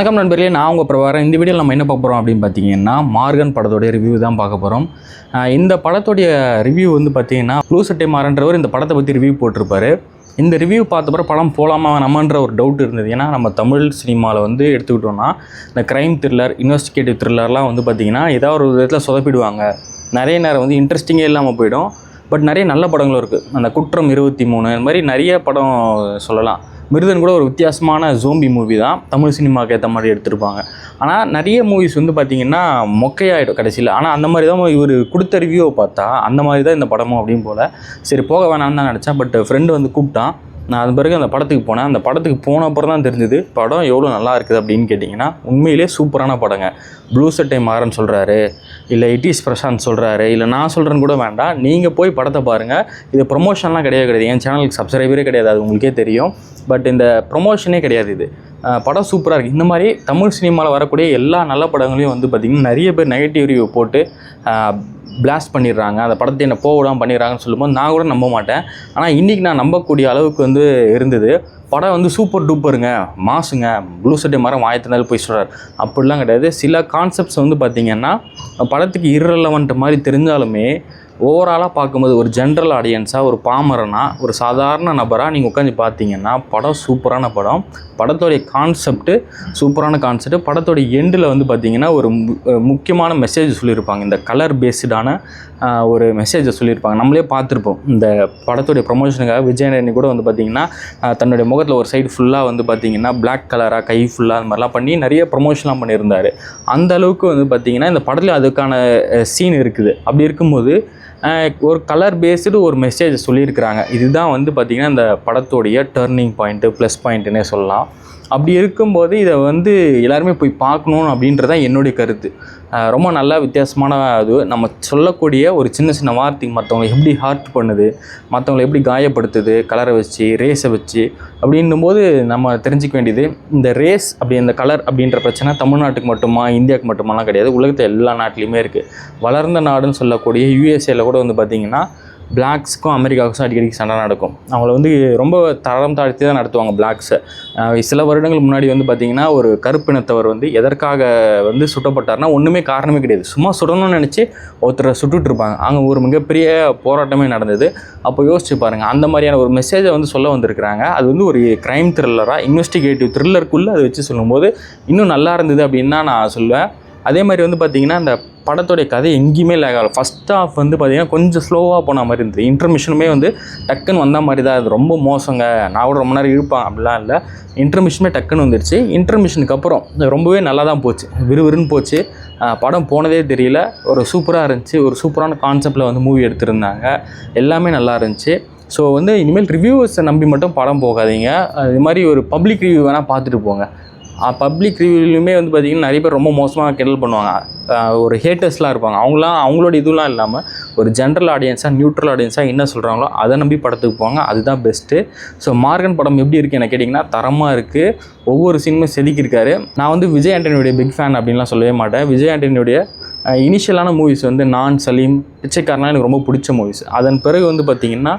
வணக்கம் நண்பர்களே நான் உங்கள் பிரபாரம் இந்த வீடியோவில் நம்ம என்ன பார்க்க போகிறோம் அப்படின்னு பார்த்தீங்கன்னா மார்கன் படத்தோடைய ரிவ்யூ தான் பார்க்க போகிறோம் இந்த படத்துடைய ரிவ்யூ வந்து பார்த்தீங்கன்னா ப்ளூ சட்டை மாறன்றவர் இந்த படத்தை பற்றி ரிவ்யூ போட்டிருப்பாரு. இந்த ரிவ்யூ பார்த்தப்பறம் படம் போகலாமா நம்மன்ற ஒரு டவுட் இருந்தது. ஏன்னா நம்ம தமிழ் சினிமாவில் வந்து எடுத்துக்கிட்டோம்னா இந்த க்ரைம் த்ரில்லர் இன்வெஸ்டிகேட்டிவ் த்ரில்லர்லாம் வந்து பார்த்திங்கன்னா ஏதாவது ஒரு விதத்தில் சொதப்பிடுவாங்க. நிறைய நேரம் வந்து இன்ட்ரெஸ்டிங்கே இல்லாமல் போயிடும். பட் நிறைய நல்ல படங்களும் இருக்குது அந்த குற்றம் இருபத்தி மூணு இந்த மாதிரி நிறைய படம் சொல்லலாம். மிருதன் கூட ஒரு வித்தியாசமான ஜோம்பி மூவி தான். தமிழ் சினிமாவுக்கு ஏற்ற மாதிரி எடுத்திருப்பாங்க. ஆனால் நிறைய மூவிஸ் வந்து பார்த்திங்கன்னா மொக்கையாகிடும் கடைசியில். ஆனால் அந்த மாதிரி தான் இவர் கொடுத்த ரிவ்யூவை பார்த்தா அந்த மாதிரி தான் இந்த படமும் அப்படின்னு போல். சரி போக வேணாம்னு தான் நினச்சேன். பட் ஃப்ரெண்டு வந்து கூப்பிட்டான். நான் அது பிறகு அந்த படத்துக்கு போனேன். அந்த படத்துக்கு போன அப்புறம் தான் தெரிஞ்சது படம் எவ்வளோ நல்லா இருக்குது அப்படின்னு கேட்டிங்கன்னா உண்மையிலே சூப்பரான படங்க. ப்ளூ சட்டை மாறன் சொல்கிறாரு இல்லை இட்டிஸ் பிரசாந்த் சொல்கிறாரு இல்லை நான் சொல்கிறேன்னு கூட வேண்டாம். நீங்கள் போய் படத்தை பாருங்கள் இது ப்ரொமோஷன்லாம் கிடையாது கிடையாது. என் சேனலுக்கு சப்ஸ்கிரைபரே கிடையாது அது உங்களுக்கே தெரியும். பட் இந்த ப்ரொமோஷனே கிடையாது இது. படம் சூப்பராக இருக்குது இந்த மாதிரி தமிழ் சினிமாவில் வரக்கூடிய எல்லா நல்ல படங்களையும் வந்து பார்த்திங்கன்னா நிறைய பேர் நெகட்டிவ் ரிவ்யூ போட்டு பிளாஸ்ட் பண்ணிடுறாங்க. அந்த படத்தை என்ன போவிடாமல் பண்ணிடுறாங்கன்னு சொல்லும்போது நான் கூட நம்ப மாட்டேன். ஆனால் இன்றைக்கி நான் நம்பக்கூடிய அளவுக்கு வந்து இருந்தது. படம் வந்து சூப்பர் டூப்பருங்க மாசுங்க. ப்ளூ சட்டை மரம் வாயத்தினாலும் போய் சொல்கிறார் அப்படிலாம் கிடையாது. சில கான்செப்ட்ஸ் வந்து பார்த்திங்கன்னா படத்துக்கு irrelevant மாதிரி தெரிஞ்சாலுமே ஓவராலாக பார்க்கும்போது ஒரு ஜென்ரல் ஆடியன்ஸாக ஒரு பாமரனா ஒரு சாதாரண நபராக நீங்கள் உட்காந்து பார்த்தீங்கன்னா படம் சூப்பரான படம். படத்தோடைய கான்செப்ட்டு சூப்பரான கான்செப்ட் படத்தோடைய எண்டில் வந்து பார்த்திங்கன்னா ஒரு மு- முக்கியமான மெசேஜ் சொல்லியிருப்பாங்க. இந்த கலர் பேஸ்டான ஒரு மெசேஜை சொல்லியிருப்பாங்க. நம்மளே பார்த்துருப்போம். இந்த படத்துடைய ப்ரொமோஷனுக்காக விஜயநரணி கூட வந்து பார்த்திங்கன்னா தன்னுடைய முகத்தில் ஒரு சைடு ஃபுல்லாக வந்து பார்த்தீங்கன்னா பிளாக் கலராக கை ஃபுல்லாக அந்த மாதிரிலாம் பண்ணி நிறைய ப்ரொமோஷன்லாம் பண்ணியிருந்தார். அந்த அளவுக்கு வந்து பார்த்தீங்கன்னா இந்த படத்தில் அதுக்கான சீன் இருக்குது. அப்படி இருக்கும்போது ஒரு கலர் பேஸ்டு ஒரு மெசேஜ் சொல்லியிருக்கிறாங்க. இதுதான் வந்து பார்த்திங்கன்னா இந்த படத்தோடைய டேர்னிங் பாயிண்ட்டு ப்ளஸ் பாயிண்ட்டுன்னே சொல்லலாம். அப்படி இருக்கும்போது இதை வந்து எல்லாருமே போய் பார்க்கணும் அப்படின்றது தான் என்னுடைய கருத்து. ரொம்ப நல்லா வித்தியாசமான அது. நம்ம சொல்லக்கூடிய ஒரு சின்ன சின்ன வார்த்தைக்கு மற்றவங்களை எப்படி ஹார்ட் பண்ணுது மற்றவங்களை எப்படி காயப்படுத்துது கலரை வச்சு ரேஸை வச்சு அப்படின்னும் போது நம்ம தெரிஞ்சுக்க வேண்டியது இந்த ரேஸ் அப்படி இந்த கலர் அப்படின்ற பிரச்சனை தமிழ்நாட்டுக்கு மட்டுமா இந்தியாவுக்கு மட்டுமாலாம் கிடையாது. உலகத்தில் எல்லா நாட்டிலையுமே இருக்குது வளர்ந்த நாடுன்னு சொல்லக்கூடிய யூஎஸ்ஏல கூட வந்து பார்த்திங்கன்னா பிளாக்ஸுக்கும் அமெரிக்காவுக்கும் அடிக்கடி சண்டை நடக்கும். அவங்கள வந்து ரொம்ப தரம் தாழ்த்தி தான் நடத்துவாங்க பிளாக்ஸை சில வருடங்கள் முன்னாடி வந்து பார்த்திங்கன்னா ஒரு கருப்பினத்தவர் வந்து எதற்காக வந்து சுட்டப்பட்டார்னா ஒன்றுமே காரணமே கிடையாது. சும்மா சுடணும்னு நினச்சி ஒருத்தரை சுட்டுட்ருப்பாங்க அங்கே ஒரு மிகப்பெரிய போராட்டமே நடந்தது. அப்போ யோசிச்சு பாருங்கள் அந்த மாதிரியான ஒரு மெசேஜை வந்து சொல்ல வந்திருக்கிறாங்க. அது வந்து ஒரு க்ரைம் த்ரில்லராக இன்வெஸ்டிகேட்டிவ் த்ரில்லருக்குள்ளே அதை வச்சு சொல்லும்போது இன்னும் நல்லா இருந்தது அப்படின்னு தான் நான் சொல்லுவேன் அதே மாதிரி வந்து பார்த்திங்கன்னா அந்த படத்தோடைய கதை எங்கேயுமே லேக் ஆகலை. ஃபஸ்ட் ஹாஃப் வந்து பார்த்திங்கன்னா கொஞ்சம் ஸ்லோவாக போன மாதிரி இருந்தது. இன்டர்மிஷனுமே வந்து டக்குன்னு வந்த மாதிரி தான் அது ரொம்ப மோசங்க. நான் கூட ரொம்ப நேரம் இருப்பேன் அப்படிலாம் இல்லை. இன்டர்மிஷனுமே டக்குன்னு வந்துடுச்சு இன்டர்மிஷனுக்கு அப்புறம் ரொம்பவே நல்லா தான் போச்சு. விறுவிறுன்னு போச்சு. படம் போனதே தெரியல. ஒரு சூப்பராக இருந்துச்சு. ஒரு சூப்பரான கான்செப்டில் வந்து மூவி எடுத்திருந்தாங்க. எல்லாமே நல்லா இருந்துச்சு. ஸோ வந்து இனிமேல் ரிவ்யூவர்ஸை நம்பி மட்டும் படம் போகாதீங்க. இது மாதிரி ஒரு பப்ளிக் ரிவ்யூ வேணால் பார்த்துட்டு போங்க. பப்ளிக் ரிவ்யூலையுமே வந்து பார்த்திங்கன்னா நிறைய பேர் ரொம்ப மோசமாக கிண்டல் பண்ணுவாங்க. ஒரு ஹேட்டர்ஸ்லாம் இருப்பாங்க. அவங்களாம் அவங்களோட இதுலாம் இல்லாமல் ஒரு ஜென்ரல் ஆடியன்ஸாக நியூட்ரல் ஆடியன்ஸாக என்ன சொல்கிறாங்களோ அதை நம்பி படத்துக்கு போவாங்க. அதுதான் பெஸ்ட்டு ஸோ மார்கன் படம் எப்படி இருக்குது எனக்கு கேட்டிங்கன்னா தரமாக இருக்குது ஒவ்வொரு சீனுமே செதுக்கியிருக்காரு. நான் வந்து விஜய் ஆண்டனியுடைய பிக் ஃபேன் அப்படின்லாம் சொல்லவே மாட்டேன். விஜய் ஆண்டனியுடைய இனிஷியலான மூவிஸ் வந்து நான் சலீம் பிச்சைக்காரனா எனக்கு ரொம்ப பிடிச்ச மூவிஸ் அதன் பிறகு வந்து பார்த்திங்கன்னா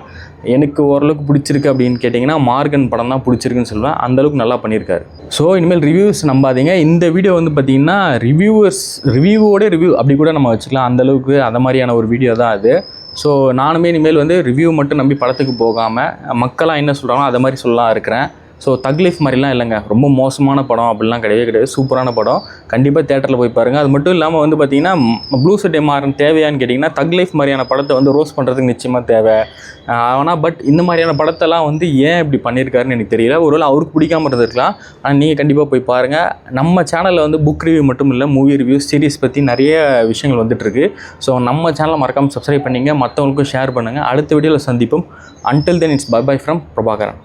எனக்கு ஓரளவுக்கு பிடிச்சிருக்கு அப்படின்னு கேட்டிங்கன்னா மார்கன் படம் தான் பிடிச்சிருக்குன்னு சொல்லுவேன். அந்தளவுக்கு நல்லா பண்ணியிருக்காரு. ஸோ இனிமேல் ரிவ்யூஸ் நம்பாதீங்க. இந்த வீடியோ வந்து பார்த்திங்கன்னா ரிவ்யூவர்ஸ் ரிவ்யூவோட ரிவ்யூ அப்படி கூட நம்ம வச்சுக்கலாம். அந்தளவுக்கு அந்த மாதிரியான ஒரு வீடியோ தான் அது. ஸோ நானுமே இனிமேல் வந்து ரிவ்யூ மட்டும் நம்பி படத்துக்கு போகாமல் மக்களாக என்ன சொல்கிறாங்களோ அதை மாதிரி சொல்லலாம் இருக்கிறேன். ஸோ தக்லீஃப் மாதிரிலாம் இல்லைங்க. ரொம்ப மோசமான படம் அப்படிலாம் கிடையவே கிடையாது. சூப்பரான படம். கண்டிப்பாக தேட்டரில் போய் பாருங்கள் அது மட்டும் இல்லாமல் வந்து பார்த்தீங்கன்னா ப்ளூ சட்டை மாறன் தேவையான்னு கேட்டிங்கன்னா தக் லைஃப் மாதிரியான படத்தை வந்து ரோஸ் பண்ணுறதுக்கு நிச்சயமாக தேவை. ஆனால் பட் இந்த மாதிரியான படத்தெல்லாம் வந்து ஏன் இப்படி பண்ணியிருக்காருன்னு எனக்கு தெரியல. ஒருவேளை அவருக்கு பிடிக்காம இருந்திருக்கலாம். ஆனால் நீங்கள் கண்டிப்பாக போய் பாருங்கள் நம்ம சேனலில் வந்து புக் ரிவ்யூ மட்டும் இல்லை மூவி ரிவ்யூ சீரிஸ் பற்றி நிறைய விஷயங்கள் வந்துட்டுருக்கு ஸோ நம்ம சேனலை மறக்காமல் சப்ஸ்கிரைப் பண்ணிங்க. மற்றவங்களுக்கும் ஷேர் பண்ணுங்கள் அடுத்த வீடியோவில் சந்திப்போம். Until then it's bye bye from Prabhakaran